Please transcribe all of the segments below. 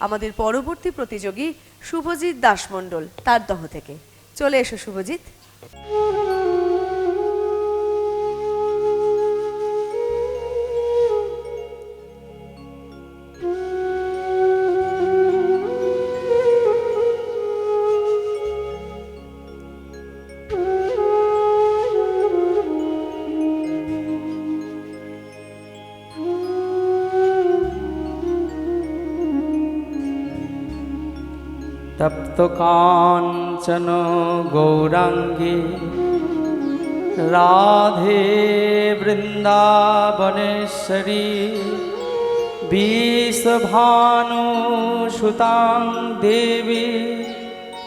আমাদের পরবর্তী প্রতিযোগী শুভজিৎ দাসমণ্ডল তার দহ থেকে। চলে এসো শুভজিৎ। তপ্তকাঞ্চন গৌরাঙ্গে রাধে বৃন্দাবনেশ্বরী বিষভানু সুতাং দেবী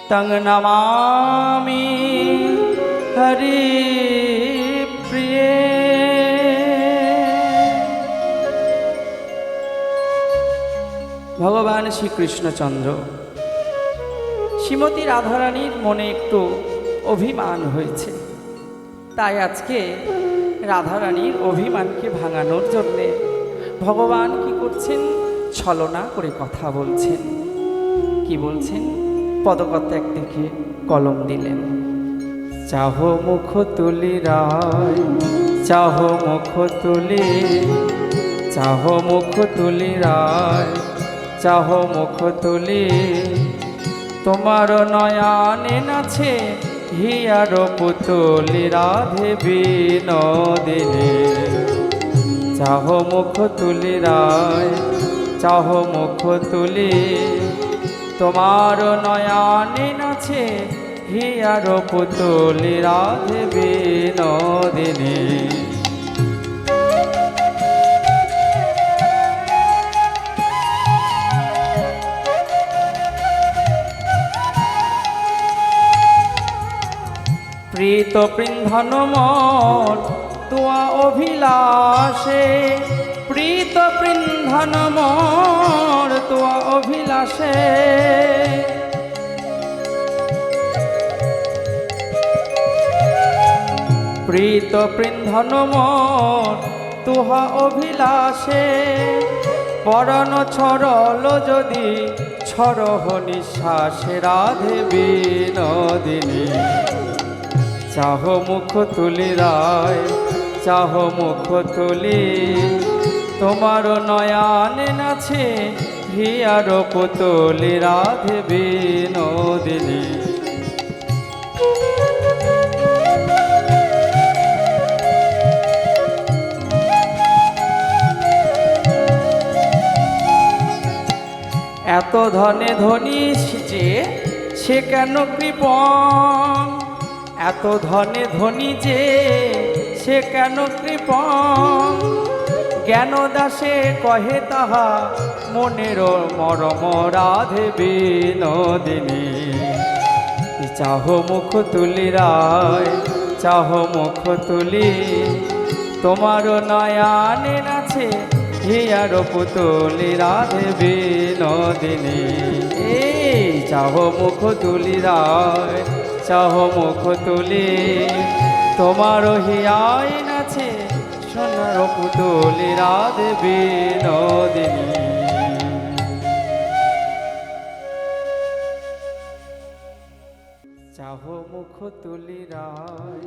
তং নমামি হরি প্রিয়ে। ভগবান শ্রীকৃষ্ণচন্দ্র শ্রীমতী রাধারানীর মনে একটু অভিমান হয়েছে। তাই আজকে রাধারানীর অভিমানকে ভাঙানোর জন্যে ভগবান কি করছেন? ছলনা করে কথা বলছেন। কি বলছেন? পদকথ এক দেখে কলম দিলেন। চাহ মুখ তুলি রায়, চাহ মুখ তুলি, চাহ মুখ তুলি রায়, চাহ মুখ তুলি। তোমার নয়ানে নাছে হিয়ার পুতুলি রাধে বিনোদিনী। চাহ মুখ তুলি রায়, চাহ মুখ তুলি। তোমার নয়ানে নাছে হিয়ার পুতুলি রাধে বিনোদিনী। প্রীত বৃন্ধন মন, তোয়া অভিলাষে। প্রীত বৃন্ধন মন, তোয়া অভিলাষে। প্রীত বৃন্ধন মন, তুহা অভিলাষে। পরণ ছড়ল যদি ছড়হ নিঃশ্বাসে রাধে বিনোদিনী। চাহ মুখ তুলি রায়, চাহ মুখ তুলি। তোমার নয়ানে নাছে হিয়ার পুতলি রাধে বিনোদিনী। এত ধনে ধনী যে সে কেন কৃপণ? এত ধনে ধনী যে সে কেন কৃপণ? জ্ঞান দাসে কহে তাহা মনের মরম রাধে বিনোদিনী। চাহ মুখ তুলি রায়, চাহ মুখ তুলি। তোমার নয়ানে নাছে হিয়ার পুতুলি রাধে বিনোদিনী। এই চাহ মুখ তুলি রায় চাহ মুখ তুলি, তোমার হিয়াই নাছে সোনার পুতুলি রাধে বিনোদিনী। চাহ মুখ তুলি রায়,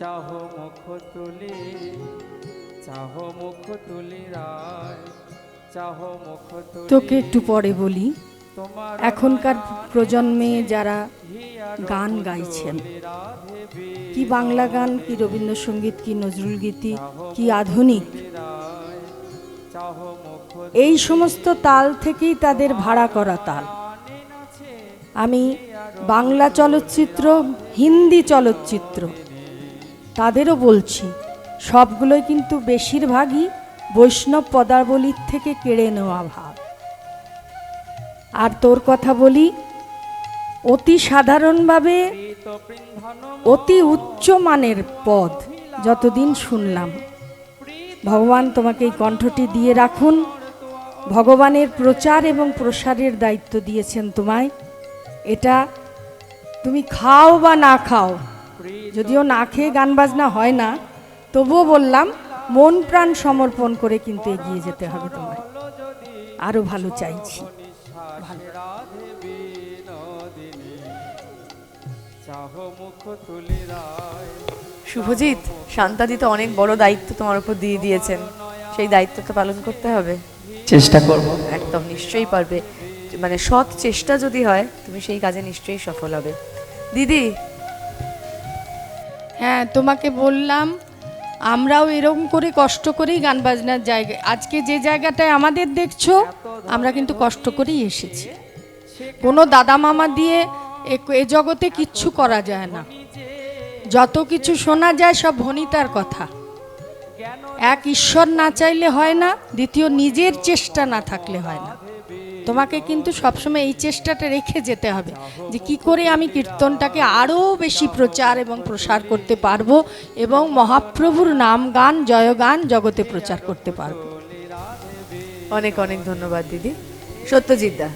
চাহ মুখ তুলি, চাহ মুখ তুলি রায়, চাহ মুখ তোকে একটু পরে বলি এখনকার প্রজন্মে যারা গান গাইছেন, কি বাংলা গান, কি রবীন্দ্রসঙ্গীত, কি নজরুল গীতি, কি আধুনিক, এই সমস্ত তাল থেকেই তাদের ভাড়া করা তাল। আমি বাংলা চলচ্চিত্র, হিন্দি চলচ্চিত্র, তাদেরও বলছি, সবগুলোই কিন্তু বেশিরভাগই বৈষ্ণব পদাবলীর থেকে কেড়ে নেওয়া ভাব। আর তোর কথা বলি, অতি সাধারণভাবে অতি উচ্চ মানের পদ যতদিন শুনলাম। ভগবান তোমাকে এই কণ্ঠটি দিয়ে রাখুন। ভগবানের প্রচার এবং প্রসারের দায়িত্ব দিয়েছেন তোমায়। এটা তুমি খাও বা না খাও, যদিও না খেয়ে গান বাজনা হয় না, তবুও বললাম, মন প্রাণ সমর্পণ করে কিন্তু এগিয়ে যেতে হবে তোমায়। আরও ভালো চাইছি। রাধে বিনোদিনী চাহ মুখ তুলি রায়। শুভজিৎ শান্তাদি তো অনেক বড় দায়িত্ব তোমার উপর দিয়ে দিয়েছেন। সেই দায়িত্ব তো পালন করতে হবে। চেষ্টা করব। একদম নিশ্চয়ই পারবে। মানে সৎ চেষ্টা যদি হয় তুমি সেই কাজে নিশ্চয়ই সফল হবে। দিদি! হ্যাঁ তোমাকে বললাম আমরাও এরকম করে কষ্ট করেই গান বাজনার জায়গায় আজকে যে জায়গাটায় আমাদের দেখছ, আমরা কিন্তু কষ্ট করেই এসেছি। কোনো দাদা মামা দিয়ে এ- জগতে কিচ্ছু করা যায় না। যত কিছু শোনা যায়, সব ভনিতার কথা। এক ঈশ্বর না চাইলে হয় না, দ্বিতীয় নিজের চেষ্টা না থাকলে হয় না। তোমাকে কিন্তু সবসময় এই চেষ্টাটা রেখে যেতে হবে যে কি করে আমি কীর্তনটাকে আরও বেশি প্রচার এবং প্রসার করতে পারব এবং মহাপ্রভুর নাম গান জয়গান জগতে প্রচার করতে পারব। অনেক অনেক ধন্যবাদ দিদি। সত্যজিৎ দা।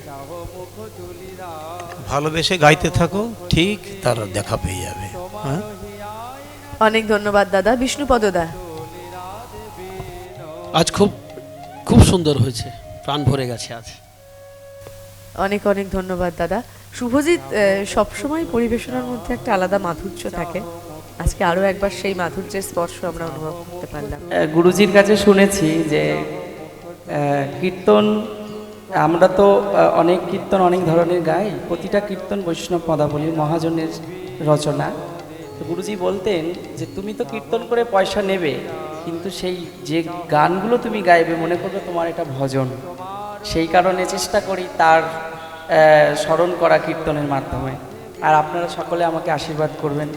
ভালোবেসে গাইতে থাকো ঠিক তার দেখা পেয়ে যাবে। হ্যাঁ? অনেক ধন্যবাদ দাদা। বিষ্ণুপদ দা। আজ খুব খুব সুন্দর হয়েছে প্রাণ ভরে গেছে আজ। অনেক অনেক ধন্যবাদ, দাদা। শুভজিৎ সবসময় পরিবেশনার মধ্যে একটা আলাদা মাধুর্য থাকে। আজকে আরও একবার সেই মাধুর্যের স্পর্শ আমরা অনুভব করতে পারলাম। গুরুজির কাছে শুনেছি যে কীর্তন, আমরা তো অনেক কীর্তন, অনেক ধরনের গাই। প্রতিটা কীর্তন বৈষ্ণব পদাবলী, মহাজনের রচনা। তো গুরুজি বলতেন যে, তুমি তো কীর্তন করে পয়সা নেবে, কিন্তু সেই যে গানগুলো তুমি গাইবে, মনে করবে তোমার এটা ভজন। সেই কারণে চেষ্টা করি তার স্মরণ করা কীর্তনের মাধ্যমে। আর আপনারা সকলে আমাকে আশীর্বাদ করবেন।